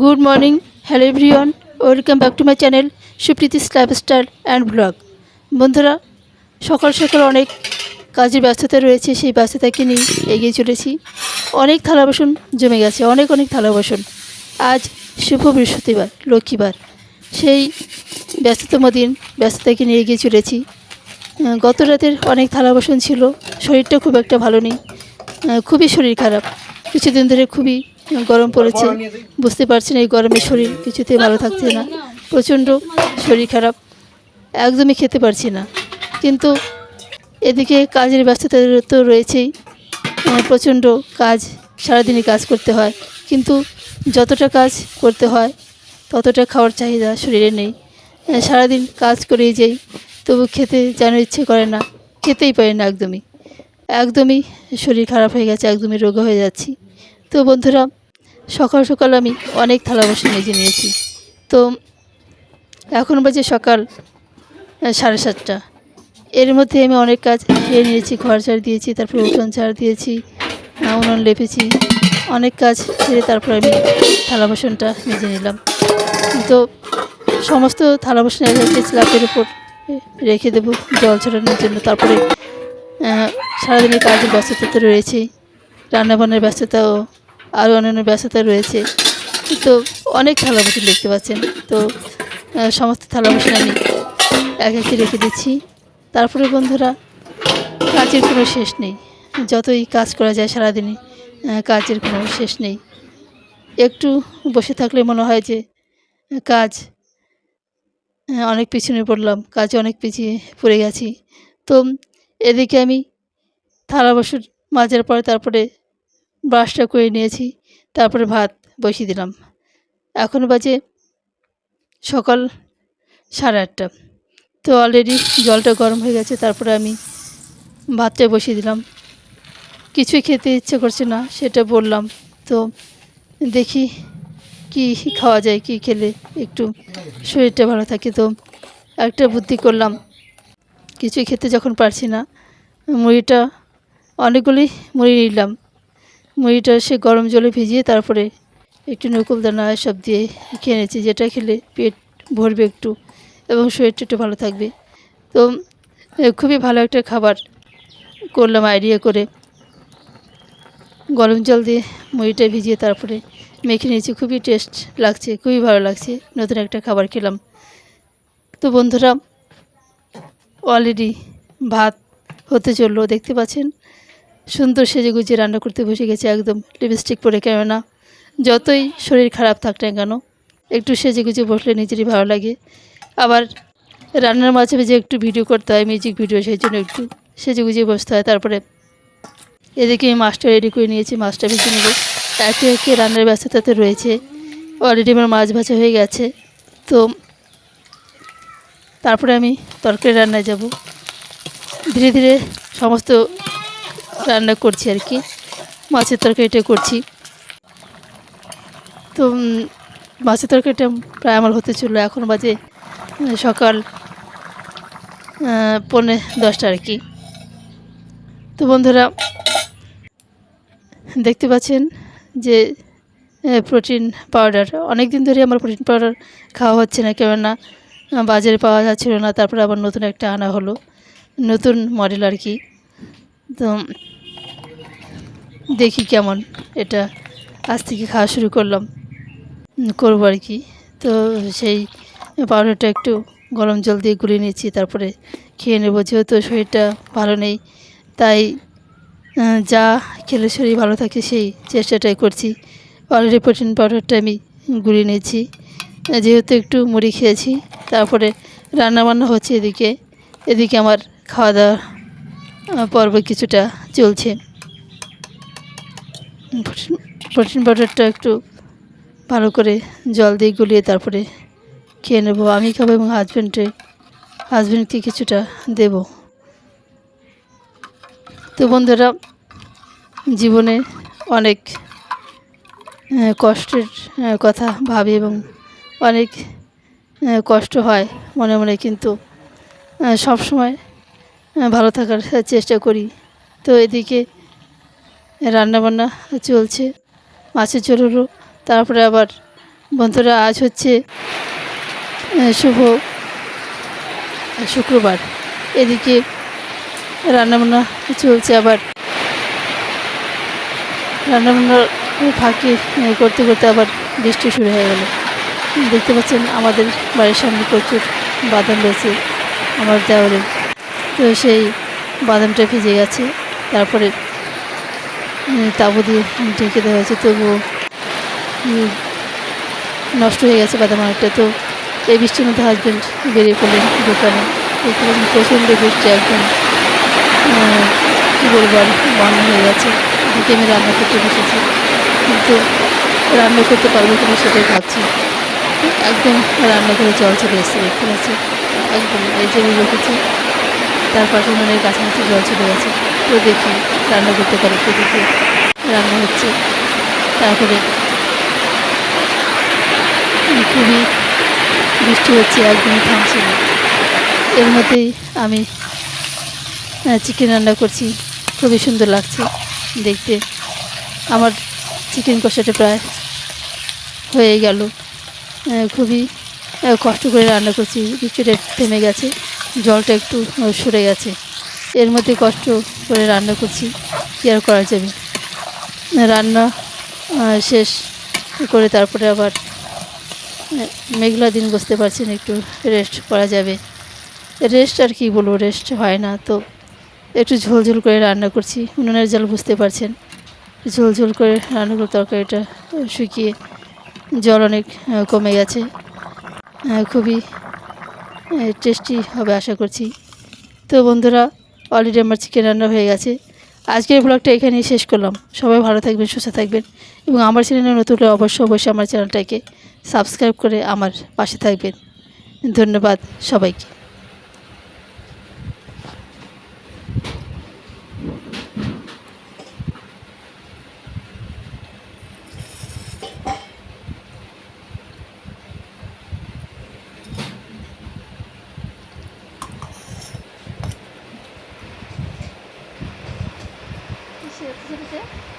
Good morning hello everyone welcome back to my channel Supriti's lifestyle and blog বন্ধুরা, সকাল সকাল অনেক কাজের ব্যস্ততা রয়েছে, সেই ব্যস্ততাকে নিয়ে এগিয়ে চলেছি। অনেক থালা বাসন জমে গেছে, অনেক অনেক থালা বাসন। আজ শুভ বৃহস্পতিবার, লক্ষ্মীবার। সেই ব্যস্ততম দিন, ব্যস্ততাকে নিয়ে এগিয়ে চলেছি। গত রাতের অনেক থালা বাসন ছিল, শরীরটা খুব একটা ভালো নেই। খুবই শরীর খারাপ। কিছুদিন ধরে খুবই গরম পড়েছে। বুঝতে পারছি না এই গরমে শরীর কিছুতেই ভালো থাকছে না। প্রচণ্ড শরীর খারাপ। একদমই খেতে পারছি না। কিন্তু এদিকে কাজের ব্যস্ততা তো রয়েছেই। প্রচণ্ড কাজ সারাদিনই কাজ করতে হয়। কিন্তু যতটা কাজ করতে হয় ততটা খাওয়ার চাহিদা শরীরে নেই। সারাদিন কাজ করেই যাই তবু খেতে যেন ইচ্ছে করে না। খেতেই পারি না একদমই। একদমই শরীর খারাপ হয়ে গেছে একদমই রোগ হয়ে যাচ্ছি। তো বন্ধুরা, সকাল সকাল আমি অনেক থালা বাসন মেজে নিয়েছি। তো এখন বাজে সকাল সাড়ে সাতটা। এর মধ্যে আমি অনেক কাজ সেরে নিয়েছি, ঘর ঝাড় দিয়েছি, তারপরে উঠোন ঝাড় দিয়েছি, উনুন লেপেছি, অনেক কাজ সেরে তারপর আমি থালা বাসনটা মেজে নিলাম। তো সমস্ত থালা বাসন স্ল্যাপের উপর রেখে দেবো জল ছড়ানোর জন্য। তারপরে সারাদিনের কাজের ব্যস্ততা তো রয়েছেই, রান্নাবান্নার ব্যস্ততাও আরও অন্যান্য ব্যস্ততা রয়েছে। তো অনেক থালা বাসন দেখতে পাচ্ছেন। তো সমস্ত থালা বাসন আমি এক একে রেখে দিচ্ছি। তারপরে বন্ধুরা, কাজের কোনো শেষ নেই। যতই কাজ করা যায় সারাদিনই কাজের কোনো শেষ নেই। একটু বসে থাকলে মনে হয় যে, কাজ অনেক পিছনে পড়লাম, কাজে অনেক পিছিয়ে পড়ে গেছি। তো, এদিকে আমি থালা বাসন মাজার পরে তারপরে ব্রাশটা করে নিয়েছি, তারপরে ভাত বসিয়ে দিলাম। এখন বাজে সকাল সাড়ে আটটা। তো অলরেডি জলটা গরম হয়ে গেছে, তারপরে আমি ভাতটা বসিয়ে দিলাম। কিছুই খেতে ইচ্ছে করছে না, সেটা বললাম। তো দেখি কি খাওয়া যায়, কি খেলে একটু শরীরটা ভালো থাকে। তো একটা বুদ্ধি করলাম, কিছুই খেতে যখন পারছি না, মুড়িটা অনেকগুলি মুড়ি নিলাম। মুড়িটা সে গরম জলে ভিজিয়ে তারপরে একটু নকুল দানা সব দিয়ে খেয়ে নিয়েছি, যেটা খেলে পেট ভরবে একটু এবং শরীরটা একটু ভালো থাকবে। তো খুবই ভালো একটা খাবার করলাম আইডিয়া করে। গরম জল দিয়ে মুড়িটা ভিজিয়ে তারপরে মেখে নিয়েছি, খুবই টেস্ট লাগছে, খুবই ভালো লাগছে, নতুন একটা খাবার খেলাম। তো বন্ধুরা, অলরেডি ভাত হতে চলল, দেখতে পাচ্ছেন? সুন্দর সেজে গুজিয়ে রান্না করতে বসে গেছে একদম লিপস্টিক পরে, কেননা যতই শরীর খারাপ থাক না কেন, একটু সেজে গুজে বসলে নিজেরই ভালো লাগে। আবার রান্নার মাঝে মাঝে একটু ভিডিও করতে হয় মিউজিক ভিডিও সেই জন্য একটু সেজে গুজিয়ে বসতে হয়। তারপরে এদিকে আমি মাছটা রেডি করে নিয়েছি, মাছটা ভেজে নেব। একে একে রান্নার ব্যস্ততাতে রয়েছে। অলরেডি আমার মাছ ভাজা হয়ে গেছে। তো তারপরে আমি তরকারি রান্নায় যাব। ধীরে ধীরে সমস্ত রান্না করছি আর কি। মাছের তরকারিটা করছি। তো মাছের তরকারিটা প্রায় আমার হতে চলল। এখন বাজে সকাল পৌনে দশটা আর কি। তো বন্ধুরা, দেখতে পাচ্ছেন যে প্রোটিন পাউডার। অনেক দিন ধরে আমার প্রোটিন পাউডার খাওয়া হচ্ছে না, কেননা, বাজারে পাওয়া যাচ্ছিল না। তারপরে আবার নতুন একটা আনা হলো। নতুন মডেল আর কি। তো দেখি কেমন এটা। আজ থেকে খাওয়া শুরু করলাম। করব আর কি। তো সেই পাউডারটা একটু গরম জল দিয়ে গুলিয়ে নিয়েছি, তারপরে খেয়ে নেব। যেহেতু শরীরটা ভালো নেই, তাই যা খেলে শরীর ভালো থাকে সেই চেষ্টাটাই করছি। অলরেডি প্রোটিন পাউডারটা আমি গুলিয়ে নিয়েছি। যেহেতু একটু মুড়ি খেয়েছি, তারপরে রান্নাবান্না হচ্ছে এদিকে। এদিকে আমার খাওয়া দাওয়া পর্ব কিছুটা চলছে। প্রোটিন পাউডারটা একটু ভালো করে জল দিয়ে গুলিয়ে তারপরে খেয়ে নেব। আমি খাব এবং হাজব্যান্ডে হাজব্যান্ডকে কিছুটা দেব। তো বন্ধুরা, জীবনে অনেক কষ্টের কথা ভাবি এবং অনেক কষ্ট হয় মনে মনে কিন্তু সব সময় ভালো থাকার চেষ্টা করি। তো এদিকে রান্নাবান্না চলছে, মাছের ঝোল তারপরে আবার বন্ধুরা আজ হচ্ছে শুভ শুক্রবার। এদিকে রান্নাবান্না চলছে আবার। রান্নাবান্নার ফাঁকি করতে করতে আবার বৃষ্টি শুরু হয়ে গেল। দেখতে পাচ্ছেন আমাদের বাড়ির সামনে প্রচুর বাদাম রয়েছে, আমার দেওয়ারের তো সেই বাদামটা ভিজে গেছে। তারপরে তাবু দিয়ে ঢেকে দেওয়া হয়েছে। তবুও নষ্ট হয়ে গেছে বাদাম অনেকটা তো এই বৃষ্টির মধ্যে হাজব্যান্ড বেরিয়ে পড়লেন দোকানে। দেখতে প্রচণ্ড বৃষ্টি একদম কী বলব আর, বন্ধ হয়ে গেছে। এদিকে আমি রান্না করতে বসেছি। কিন্তু রান্না করতে পারব কিনা সেটাই ভাবছি। একদম রান্না করে জল চলে এসেছে দেখতে পাচ্ছি একদম, এই যে আমি রেখেছি তার পাশে উনুনের কাছাকাছি জল চলে গেছে। তো দেখি রান্না করতে পারে তো দেখি। রান্না হচ্ছে। তারপরে খুবই বৃষ্টি হচ্ছে, একদমই থামছে না। এর মধ্যেই আমি চিকেন রান্না করছি। খুবই সুন্দর লাগছে দেখতে। আমার চিকেন কষাটা প্রায় হয়ে গেল। খুবই কষ্ট করে রান্না করছি। বৃষ্টিটা থেমে গেছে। জলটা একটু সরে গেছে। এর মধ্যে কষ্ট করে রান্না করছি। কী আর করা যাবে? রান্না শেষ করে তারপরে আবার মেঘলা দিন বুঝতে পারছেন একটু রেস্ট করা যাবে। রেস্ট আর কি বলব রেস্ট হয় না। তো একটু ঝোল ঝোল করে রান্না করছি। উনুনের জল বুঝতে পারছেন। ঝোল ঝোল করে রান্না করে তরকারিটা শুকিয়ে জল অনেক কমে গেছে। খুবই টেস্টি হবে আশা করছি। তো বন্ধুরা অলরেডি আমার চিকেন রান্না হয়ে গেছে। আজকের ব্লগটা এখানেই শেষ করলাম। সবাই ভালো থাকবেন, সুস্থ থাকবেন এবং আমার চ্যানেলে নতুন অবশ্যই অবশ্যই আমার চ্যানেলটাকে সাবস্ক্রাইব করে আমার পাশে থাকবেন। ধন্যবাদ সবাইকে। 이렇게 해주세요.